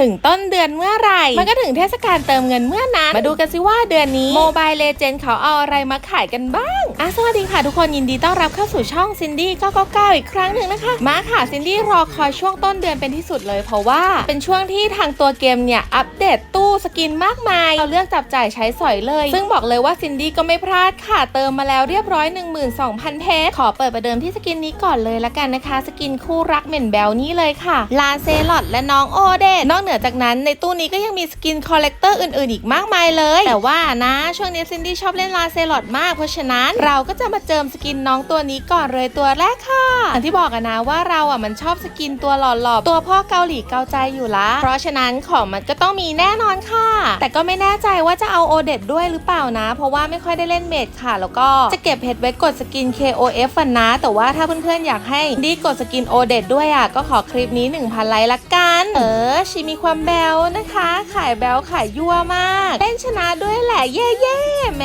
ถึงต้นเดือนเมื่อไหร่ มันก็ถึงเทศกาลเติมเงินเมื่อนั้น มาดูกันสิว่าเดือนนี้โมบายเลเจนเขาเอาอะไรมาขายกันบ้างอะสวัสดีค่ะทุกคนยินดีต้อนรับเข้าสู่ช่องซินดี้999อีกครั้งหนึ่งนะคะ มาค่ะซินดี้รอคอยช่วงต้นเดือนเป็นที่สุดเลย เพราะว่าเป็นช่วงที่ทางตัวเกมเนี่ยอัปเดตตู้สกินมากมาย เราเลือกจับจ่ายใช้สอยเลย ซึ่งบอกเลยว่าซินดี้ก็ไม่พลาดค่ะเติมมาแล้วเรียบร้อย 12,000 เพชรขอเปิดประเดิมที่สกินนี้ก่อนเลยละกันนะคะ สกินคู่รักเหม็นแบลนี่เลยค่ะลาเซลอดและน้องโอเดตนอกเหนือจากนั้นในตู้นี้ก็ยังมีสกินคอลเลกเตอร์อื่นๆ อีกมากมายเลย แต่ว่านะช่วงนี้ซินดี้ชอบเล่นลาเซลอดมาก เพราะฉะนั้นเราก็จะมาเจิมสกินน้องตัวนี้ก่อนเลยตัวแรกค่ะอย่างที่บอกกันนะว่าเราอะมันชอบสกินตัวหล่อๆตัวพ่อเกาหลีเกาใจอยู่ละเพราะฉะนั้นของมันก็ต้องมีแน่นอนค่ะ แต่ก็ไม่แน่ใจว่าจะเอาโอเดตด้วยหรือเปล่านะ เพราะว่าไม่ค่อยได้เล่นเมดค่ะ แล้วก็จะเก็บเพชรไว้กดสกิน KOF ฟันนะ แต่ว่าถ้าเพื่อนๆอยากให้ดีกดสกินโอเดตด้วยอะก็ขอคลิปนี้ 1,000 ไลค์ละกัน เออชีมีความแบลนะคะ ขายแบลขายยั่วมากเล่นชนะด้วยแหละเย่เย่แหม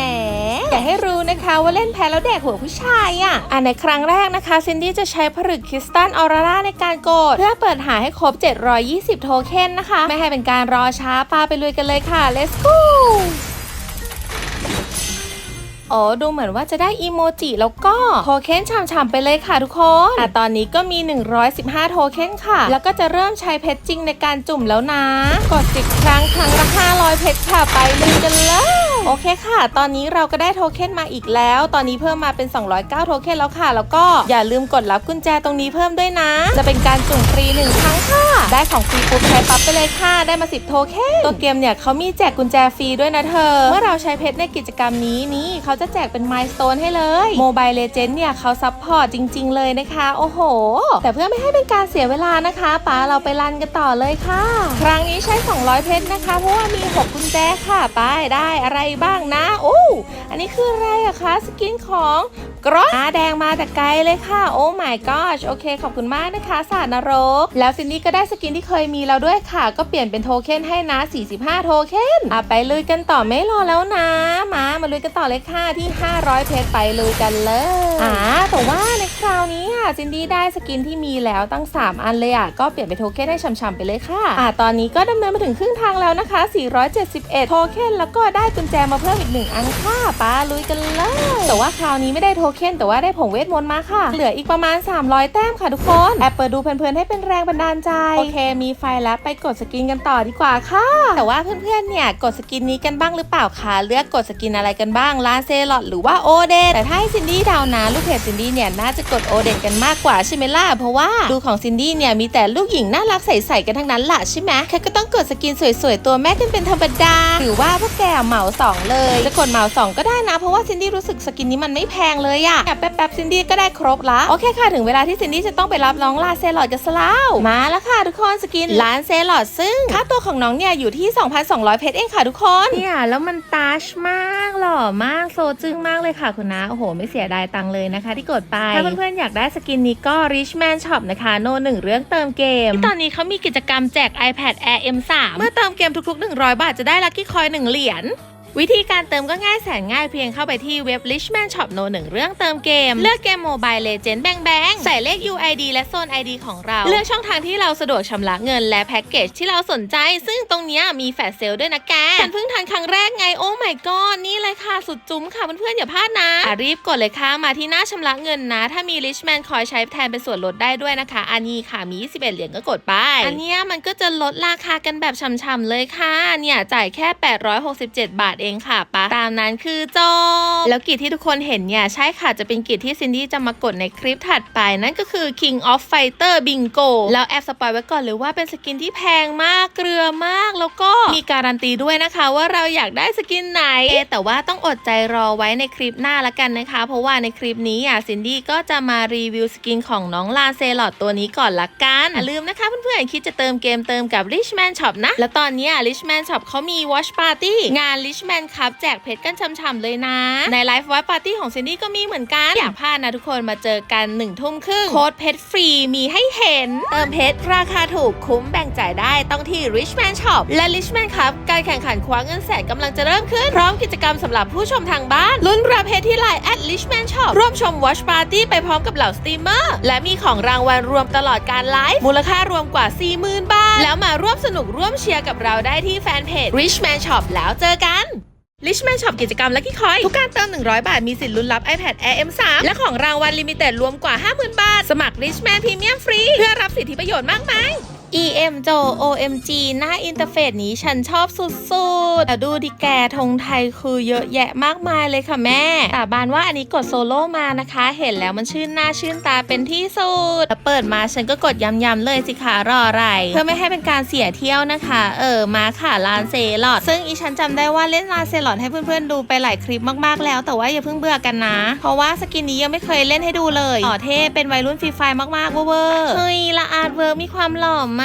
อย่ให้รู้นะคะว่าเล่นแพ้แล้วแดกหัวผู้ชายอะอะในครั้งแรกนะคะซินดี้จะใช้ผลึกคริสตัลออร่าในการกด เพื่อเปิดหาให้ครบ 720 โทเค็นนะคะ ไม่ให้เป็นการรอช้าปาไปลุยกันเลยค่ะ let's go อ๋อดูเหมือนว่าจะได้อีโมจิแล้วก็โทเค็นฉ่ำๆไปเลยค่ะทุกคนอะตอนนี้ก็มี 115 โทเค็นค่ะ แล้วก็จะเริ่มใช้เพชรจริงในการจุ่มแล้วนะ กดสิบครั้งครั้งละ500 เพชรค่ะไปเลยกันเลย โอเคค่ะ ตอนนี้เราก็ได้โทเค็นมาอีกแล้ว ตอนนี้เพิ่มมาเป็น 209 โทเค็นแล้วค่ะ แล้วก็อย่าลืมกดรับกุญแจตรงนี้เพิ่มด้วยนะ จะเป็นการจุ่มฟรีหนึ่งครั้งค่ะ ได้ของฟรีปุ๊บใช้ปั๊บไปเลยค่ะ ได้มา 10 โทเค็น ตัวเกมเนี่ยเขามีแจกกุญแจฟรีด้วยนะเธอ เมื่อเราใช้เพชรในกิจกรรมนี้นี่เขาจะแจกเป็นมล์สโตนให้เลยโมบายเลเจนด์เนี่ยเขาซัพพอร์ตจริง ๆ เลยนะคะ โอ้โห แต่เพื่อไม่ให้เป็นการเสียเวลานะคะป้าเราไปรันกันต่อเลยค่ะ ครั้งนี้ใช้ 200 เพชรนะคะ เพราะว่ามี 6 แจค่ะไปได้อะไรบ้างนะโอ้อันนี้คืออะไรอะคะ สกินของ กรอหน้าแดงมาแต่ไกลเลยค่ะ โอ้ my gosh โอเค ขอบคุณมากนะคะศาสตร์นรก แล้วซินดี้ก็ได้สกินที่เคยมีแล้วด้วยค่ะ ก็เปลี่ยนเป็นโทเค็นให้นะ 45 โทเค็นอะไปลุยกันต่อไม่รอแล้วนะ มา มาลุยกันต่อเลยค่ะที่ 500 เพชรไปลุยกันเลยอ่าแต่ว่าในคราวนี้อะซินดี้ได้สกินที่มีแล้วตั้ง 3 อันเลยอะก็เปลี่ยนเป็นโทเค็นให้ฉ่ำๆไปเลยค่ะอ่าตอนนี้ก็ดำเนินมาถึงครึ่งทางแล้วนะคะ 471 โทเค็นแล้วก็ได้กุญแจมาเพิ่มอีกหนึ่งอันค่ะปาลุยกันเลย แต่ว่าคราวนี้ไม่ได้โทเค็นแต่ว่าได้ผงเวทมนต์มาค่ะ เหลืออีกประมาณ 300 แต้มค่ะทุกคนแอบเปิดดูเพลินๆให้เป็นแรงบันดาลใจ โอเค มีไฟแล้วไปกดสกินกันต่อดีกว่าค่ะ แต่ว่าเพื่อนๆเนี่ยกดสกินนี้กันบ้างหรือเปล่าคะเลือกกดสกินอะไรกันบ้างลาเซลอดหรือว่าโอเดนแต่ถ้าให้ซินดี้เดาวนะลูกเพจซินดี้เนี่ยน่าจะกดโอเดนกันมากกว่าใช่ไหมล่ะเพราะว่าดูของซินดี้เนี่ยมีแต่ลูกหญิงน่ารักใสๆกันทั้งนั้นล่ะใช่ไหมแค่ก็ต้องกดสกินสวยๆตัวแม่กันเป็นธรรมดาหรือว่าพวกแกเหมาสองเลยจะกดเหมาสองก็ได้นะ เพราะว่าซินดี้รู้สึกสกินนี้มันไม่แพงเลยอะแป๊บๆซินดี้ก็ได้ครบละโอเคค่ะถึงเวลาที่ซินดี้จะต้องไปรับน้องลาเซลอดกันซะแล้วมาแล้วค่ะทุกคนสกินลานเซลอดซึ่งค่าตัวของน้องเนี่ยอยู่ที่ 2,200 เพชรเองค่ะทุกคนเนี่ยแล้วมันตัชมากหล่อมากโซจึ้งมากเลยค่ะคุณนะโอ้โห ไม่เสียดายตังค์เลยนะคะ ที่กดไป ถ้าเพื่อนๆอยากได้สกินนี้ก็ Richman Shop นะคะ โนหนึ่งเรื่องเติมเกม ที่ตอนนี้เขามีกิจกรรมแจก iPad Air M3 เมื่อเติมเกมทุกๆ 100 บาทจะได้ลัคกี้คอย1เหรียญ วิธีการเติมก็ง่ายแสนง่ายเพียงเข้าไปที่เว็บ Richman Shop No 1เรื่องเติมเกม เลือกเกม Mobile Legend แบงแบงใส่เลข UID และโซน ID ของเรา เลือกช่องทางที่เราสะดวกชำระเงินและแพ็กเกจที่เราสนใจ ซึ่งตรงเนี้ยมีแฟลชเซลด้วยนะแกฉันเพิ่งทันครั้งแรกไงโอ้ my god นี่เลยค่ะสุดจุ้มค่ะเพื่อนๆอย่าพลาดนะอะรีบกดเลยค่ะมาที่หน้าชำระเงินนะ ถ้ามี Richman คอยใช้แทนเป็นส่วนลดได้ด้วยนะคะ อันนี้ค่ะมี 21 เหรียญก็กดไป อันเนี้ยมันก็จะลดราคากันแบบช่ำๆเลยค่ะเนี่ยจ่ายแค่ 867 บาทเองค่ะปะตามนั้นคือจบแล้วกิจที่ทุกคนเห็นเนี่ยใช่ค่ะจะเป็นกิจที่ซินดี้จะมากดในคลิปถัดไป นั่นก็คือ King of Fighter Bingo แล้วแอบสปอยไว้ก่อนเลยว่าเป็นสกินที่แพงมากเกลือมาก แล้วก็มีการันตีด้วยนะคะว่าเราอยากได้สกินไหนเอแต่ว่าต้องอดใจรอไว้ในคลิปหน้าละกันนะคะ เพราะว่าในคลิปนี้อะซินดี้ก็จะมารีวิวสกินของน้องลาเซลอดตัวนี้ก่อนละกันอย่าลืมนะคะเพื่อนๆคิดจะเติมเกมเติมกับ Richman Shop นะ แล้วตอนนี้ Richman Shop เขามี Watch Party งาน Richman นคลับแจกเพชรกันช่ำๆเลยนะ ในไลฟ์ไวปาร์ตี้ของเซนดี้ก็มีเหมือนกัน อย่าพลาดนะทุกคนมาเจอกันหนึ่งทุ่มครึ่งโค้ดเพชรฟรีมีให้เห็น เติมเพชรราคาถูกคุ้มแบ่งจ่ายได้ต้องที่ Richman Shop และ Richman ครับการแข่งขันคว้าเงินแสนกำลังจะเริ่มขึ้น พร้อมกิจกรรมสำหรับผู้ชมทางบ้าน ลุ้นรับเพชรที่ไลน์ at Richman Shop ร่วมชม Watch Party ไปพร้อมกับเหล่าสตรีมเมอร์ และมีของรางวัลรวมตลอดการไลฟ์มูลค่ารวมกว่า 40,000 บาท แล้วมาร่วมสนุกร่วมเชียร์กับเราได้ที่แฟนเพจ Richman Shop แล้วเจอกัน Richman Shop กิจกรรม Lucky Coin ทุกการเติม 100 บาท มีสิทธิ์ลุ้นรับ iPad Air M3 และของรางวัลลิมิเต็ดรวมกว่า 50,000 บาท สมัคร Richman Premium ฟรีเพื่อรับสิทธิประโยชน์มากมาย EM โจ OMG หน้าอินเทอร์เฟซนี้ฉันชอบสุดๆแต่ดูดิแกธงไทยคือเยอะแยะมากมายเลยค่ะแม่สาบานว่าอันนี้กดโซโล่มานะคะ เห็นแล้วมันชื่นหน้าชื่นตาเป็นที่สุดแล้วเปิดมาฉันก็กดย้ำๆเลยสิคะรออะไร เพื่อไม่ให้เป็นการเสียเที่ยวนะคะ เออมาค่ะลานเซลอดซึ่งอีฉันจำได้ว่าเล่นลานเซลอดให้เพื่อนๆดูไปหลายคลิปมากๆแล้ว แต่ว่าอย่าเพิ่งเบื่อกันนะ เพราะว่าสกินนี้ยังไม่เคยเล่นให้ดูเลยอ๋อเท่เป็นวัยรุ่นฟรีไฟมากๆเวอร์เฮ้ยละอาร์ตเวิร์มีความหล่อม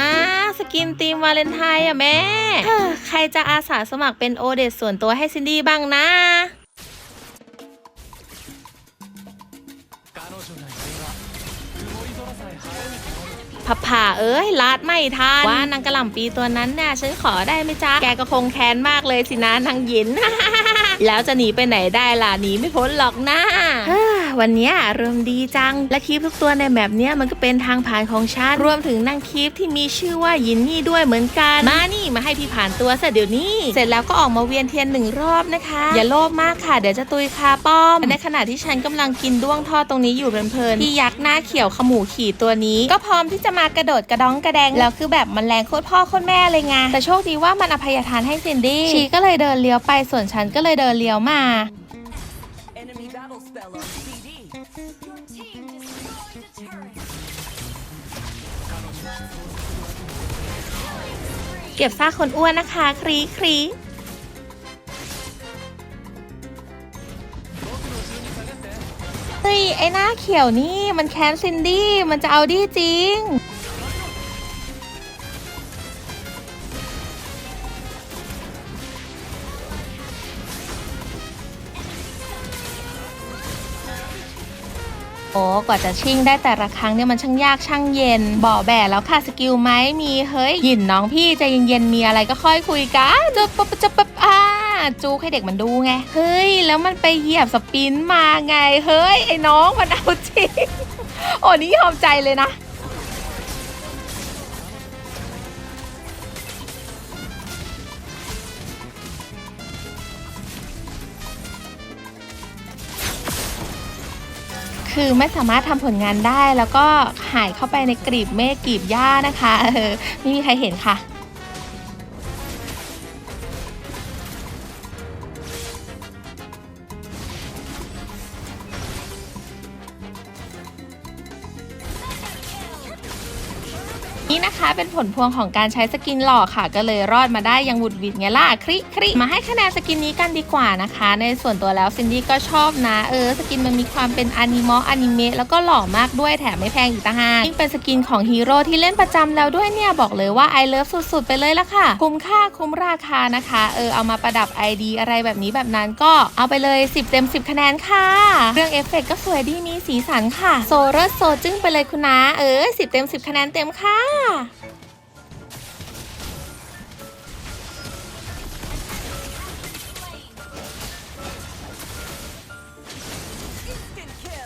ากสกินทีมวาเลนไทน์อะแม่เฮ้อใครจะอาสาสมัครเป็นโอเดตส่วนตัวให้ซินดี้บ้างนะ พับผ่าเอ้ยลาดไม่ทันว่านางกระหล่ำปีตัวนั้นเนี่ยฉันขอได้ไหมจ๊ะ แกก็คงแค้นมากเลยสินะนางหยิน แล้วจะหนีไปไหนได้ล่ะหนีไม่พ้นหรอกนะเฮ้อ วันนี้เริ่มดีจัง และคลิปทุกตัวในแบบเนี้ยมันก็เป็นทางผ่านของฉันรวมถึงนางคลิปที่มีชื่อว่ายินนี่ด้วยเหมือนกัน มานี่มาให้พี่ผ่านตัวซะเดี๋ยวนี้ เสร็จแล้วก็ออกมาเวียนเทียนหนึ่งรอบนะคะ อย่าโลภมากค่ะ เดี๋ยวจะตุยคาป้อม ในขณะที่ฉันกำลังกินด้วงทอดตรงนี้อยู่เพลินๆพี่ยักษ์หน้าเขียวขมูขี่ตัวนี้ ก็พร้อมที่จะมากระโดดกระดองกระแดงแล้วคือแบบมันแรงโคตรพ่อโคตรแม่เลยไงแต่โชคดีว่ามันอภัยทานให้ซินดี้ชีก็เลยเดินเลี้ยวไปส่วนฉันก็เลยเดินเลี้ยวมา Enemy battle spell on CD. Your team destroyed a turret. เก็บซากคนอ้วนนะคะ ครีครี เฮ้ย ไอ้หน้าเขียวนี่มันแค้นซินดี้ มันจะเอาดีจริง กว่าจะชิ่งได้แต่ละครั้งเนี่ยมันช่างยากช่างเย็นบ่อแบะแล้วค่ะสกิลไหมมีเฮ้ยหยินน้องพี่ใจเย็นๆมีอะไรก็ค่อยคุยกันจะปะจะปะอ่าจูให้เด็กมันดูไง เฮ้ย แล้วมันไปเหยียบสปินมาไง เฮ้ย ไอ้น้องมันเอาจริงโอ้นี่ยอมใจเลยนะ คือไม่สามารถทำผลงานได้ แล้วก็หายเข้าไปในกลีบเมฆกลีบหญ้านะคะไม่มีใครเห็นค่ะ นะคะ เป็นผลพวงของการใช้สกินหล่อค่ะ ก็เลยรอดมาได้ยังหวุดหวิดไงล่ะคริคริมาให้คะแนนสกินนี้กันดีกว่านะคะ ในส่วนตัวแล้วซินดี้ก็ชอบนะ เออ สกินมันมีความเป็นอนิมอลอนิเมะแล้วก็หล่อมากด้วยแถมไม่แพงอีกต่างหากยิ่งเป็นสกินของฮีโร่ที่เล่นประจำแล้วด้วยเนี่ยบอกเลยว่าไอเลิฟสุดๆ ไปเลยละค่ะ คุ้มค่าคุ้มราคานะคะ เออเอามาประดับ ID อะไรแบบนี้แบบนั้นก็เอาไปเลย 10 เต็ม 10 คะแนนค่ะ เรื่องเอฟเฟกต์ก็สวยดีมีสีสันค่ะ โซเรสโซจึ้งไปเลยคุณนะ เออ 10 เต็ม 10 คะแนนเต็มค่ะ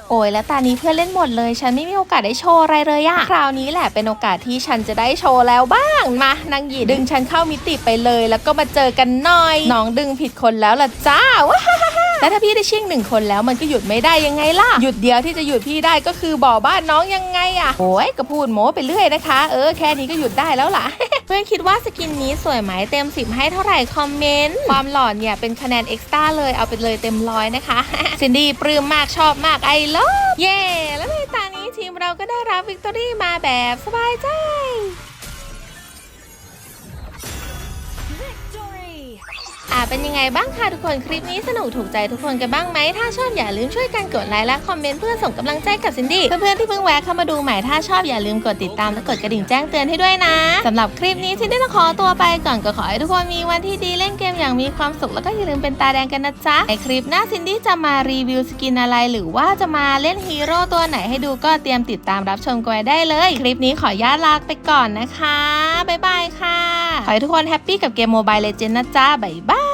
โอ้ยแล้วตอนนี้เพื่อนเล่นหมดเลย ฉันไม่มีโอกาสได้โชว์อะไรเลยอะคราวนี้แหละเป็นโอกาสที่ฉันจะได้โชว์แล้วบ้างมานางหยีดึงฉันเข้ามิติไปเลย แล้วก็มาเจอกันหน่อย น้องดึงผิดคนแล้วล่ะจ้าว้า แล้วถ้าพี่ได้ชิ่งหนึ่งคนแล้วมันก็หยุดไม่ได้ยังไงล่ะ หยุดเดียวที่จะหยุดพี่ได้ก็คือบ่อบ้านน้องยังไงอะโอ้ยก็พูดโม้ไปเรื่อยนะคะ เออแค่นี้ก็หยุดได้แล้วล่ะ เพื่อนคิดว่าสกินนี้สวยไหมเต็ม10ให้เท่าไหร่คอมเมนต์ความหล่อเนี่ยเป็นคะแนนเอ็กซ์ต้าเลยเอาไปเลยเต็มร้อยนะคะซินดี้ปลื้มมากชอบมากไอเลิฟเย่แล้วในตานี้ทีมเราก็ได้รับวิกตอรี่มาแบบสบายใจ อ่าเป็นยังไงบ้างคะทุกคนคลิปนี้สนุกถูกใจทุกคนกันบ้างไหมถ้าชอบอย่าลืมช่วยกันกดไลค์และคอมเมนต์เพื่อส่งกำลังใจกับซินดี้เพื่อนๆที่เพิ่งแวะเข้ามาดูใหม่ถ้าชอบอย่าลืมกดติดตามและกดกระดิ่งแจ้งเตือนให้ด้วยนะสำหรับคลิปนี้ซินดี้ต้องขอตัวไปก่อนก็ขอให้ทุกคนมีวันที่ดีเล่นเกมอย่างมีความสุขแล้วก็อย่าลืมเป็นตาแดงกันนะจ๊ะในคลิปหน้าซินดี้จะมารีวิวสกินอะไร หรือว่าจะมาเล่นฮีโร่ตัวไหนให้ดูก็เตรียมติดตามรับชมกันไว้ได้เลย คลิปนี้ขออนุญาตลาไปก่อนนะคะบ๊ายบายค่ะ ขอให้ทุกคนแฮปปี้กับเกมโมบายเลเจนด์นะจ๊ะบ๊ายบาย